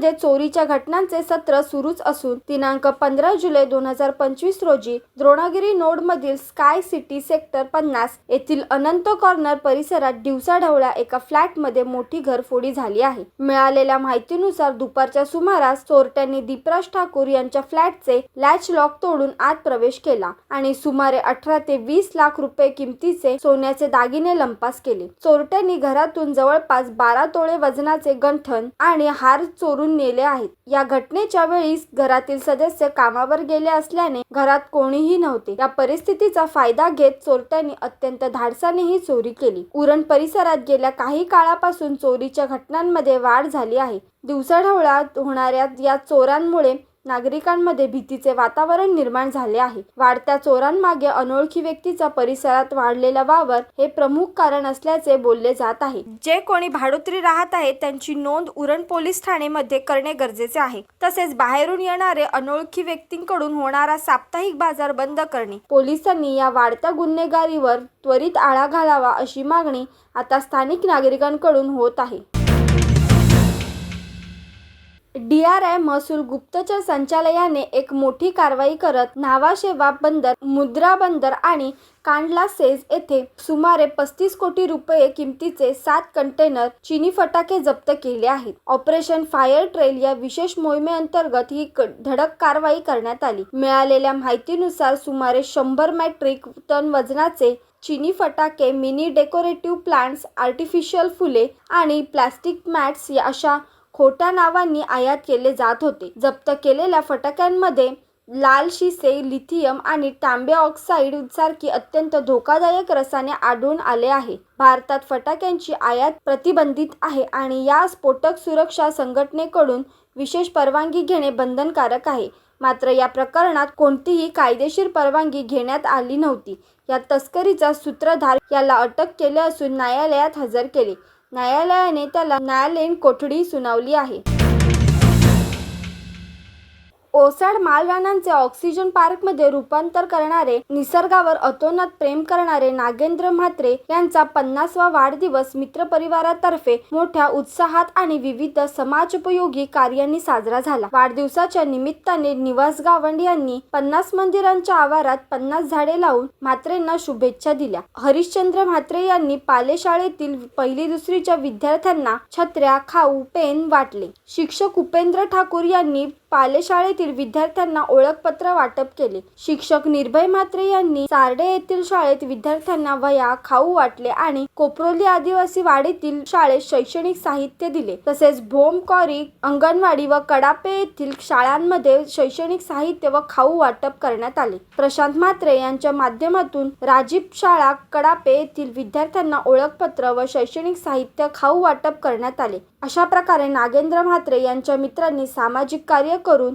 चोरीच्या घटनांचे सत्र सुरूच असून दिनांक पंधरा जुलै दोन हजार पंचवीस रोजी द्रोणागिरी नोडमधील स्काय सिटी सेक्टर पन्नास येथील अनंत कॉर्नर परिसरात दिवसाढवळ्या एका फ्लॅटमध्ये मोठी घरफोडी झाली आहे. मिळालेल्या माहितीनुसार दुपारच्या सुमारास चोरट्यांनी दीपराज ठाकूर यांच्या फ्लॅटचे लॅच लॉक तोडून आत प्रवेश केला आणि सुमारे अठरा ते वीस लाख रुपये किमतीचे सोन्याचे दागिने लंपास केले. चोरट्यांनी घरातून जवळपास बारा तोळे वजनाचे गंठन आणि हार चोरून नेले आहेत. या घटनेच्या वेळी घरातील सदस्य कामावर गेले असल्याने घरात कोणीही नव्हते. या परिस्थितीचा फायदा घेत चोरट्यांनी अत्यंत धाडसाने ही चोरी केली. उरण परिसरात गेल्या काही काळापासून चोरीच्या घटनांमध्ये वाढ झाली आहे. दिवसाढवळात होणाऱ्या या चोरांमुळे नागरिकांमध्ये भीतीचे वातावरण निर्माण झाले आहे. वाढत्या चोरांमागे अनोळखी व्यक्तीचा परिसरात वाढलेला वावर हे प्रमुख कारण असल्याचे बोलले जात आहे. जे कोणी भाडोत्री राहत आहे त्यांची नोंद उरण पोलीस ठाणेमध्ये करणे गरजेचे आहे. तसेच बाहेरून येणारे अनोळखी व्यक्तींकडून होणारा साप्ताहिक बाजार बंद करणे. पोलिसांनी या वाढत्या गुन्हेगारीवर त्वरित आळा घालावा अशी मागणी आता स्थानिक नागरिकांकडून होत आहे. डीआरआय महसूल गुप्तचर संचालयाने एक मोठी कारवाई करत न्हावाशेवा बंदर मुद्रा बंदर आणि कांडला सेज येथे सुमारे पस्तीस कोटी रुपये किमतीचे सात कंटेनर चिनी फटाके जप्त केले आहेत. ऑपरेशन फायर ट्रेल या विशेष मोहिमेअंतर्गत ही धडक कारवाई करण्यात आली. मिळालेल्या माहितीनुसार सुमारे शंभर मॅट्रिक टन वजनाचे चिनी फटाके मिनी डेकोरेटिव्ह प्लांट्स आर्टिफिशियल फुले आणि प्लास्टिक मॅट्स या अशा खोट्या नावांनी आयात केले जात होते. जप्त केलेल्या फटाक्यांमध्ये लाल शिसे लिथियम आणि तांबे ऑक्साईड सारखी अत्यंत धोकादायक रसायने आढळून आले आहे. भारतात फटाक्यांची आयात प्रतिबंधित आहे आणि या स्फोटक सुरक्षा संघटनेकडून विशेष परवानगी घेणे बंधनकारक आहे. मात्र या प्रकरणात कोणतीही कायदेशीर परवानगी घेण्यात आली नव्हती. या तस्करीचा सूत्रधार याला अटक केले असून न्यायालयात हजर केले. न्यायालयाने त्याला न्यायालयीन कोठडी सुनावली आहे. ओसाड मालरानांचे ऑक्सिजन पार्कमध्ये रूपांतर करणारे निसर्गावर अतोनात प्रेम करणारे नागेंद्र म्हात्रे यांचा पन्नासवा वाढदिवस मित्र परिवारातर्फे मोठ्या उत्साहात आणि विविध समाजोपयोगी कार्यांनी साजरा झाला. वाढदिवसाच्या निमित्ताने निवास गावंड यांनी पन्नास मंदिरांच्या आवारात पन्नास झाडे लावून म्हात्रेंना शुभेच्छा दिल्या. हरिश्चंद्र म्हात्रे यांनी पाले शाळेतील पहिली दुसरीच्या विद्यार्थ्यांना छत्र्या खाऊ पेन वाटले. शिक्षक उपेंद्र ठाकूर यांनी पाले शाळेतील विद्यार्थ्यांना ओळखपत्र वाटप केले. शिक्षक निर्भय म्हात्रे यांनी सारडे येथील शाळेत विद्यार्थ्यांना वया खाऊ वाटले आणि कोपरोली आदिवासी वाडीतील शाळेत शैक्षणिक साहित्य दिले. तसेच भोम कॉरी अंगणवाडी व कडापे येथील शाळांमध्ये शैक्षणिक साहित्य व खाऊ वाटप करण्यात आले. प्रशांत म्हात्रे यांच्या माध्यमातून राजीव शाळा कडापे येथील विद्यार्थ्यांना ओळखपत्र व शैक्षणिक साहित्य खाऊ वाटप करण्यात आले. अशा प्रकारे नागेंद्र म्हात्रे यांच्या मित्रांनी सामाजिक कार्य करून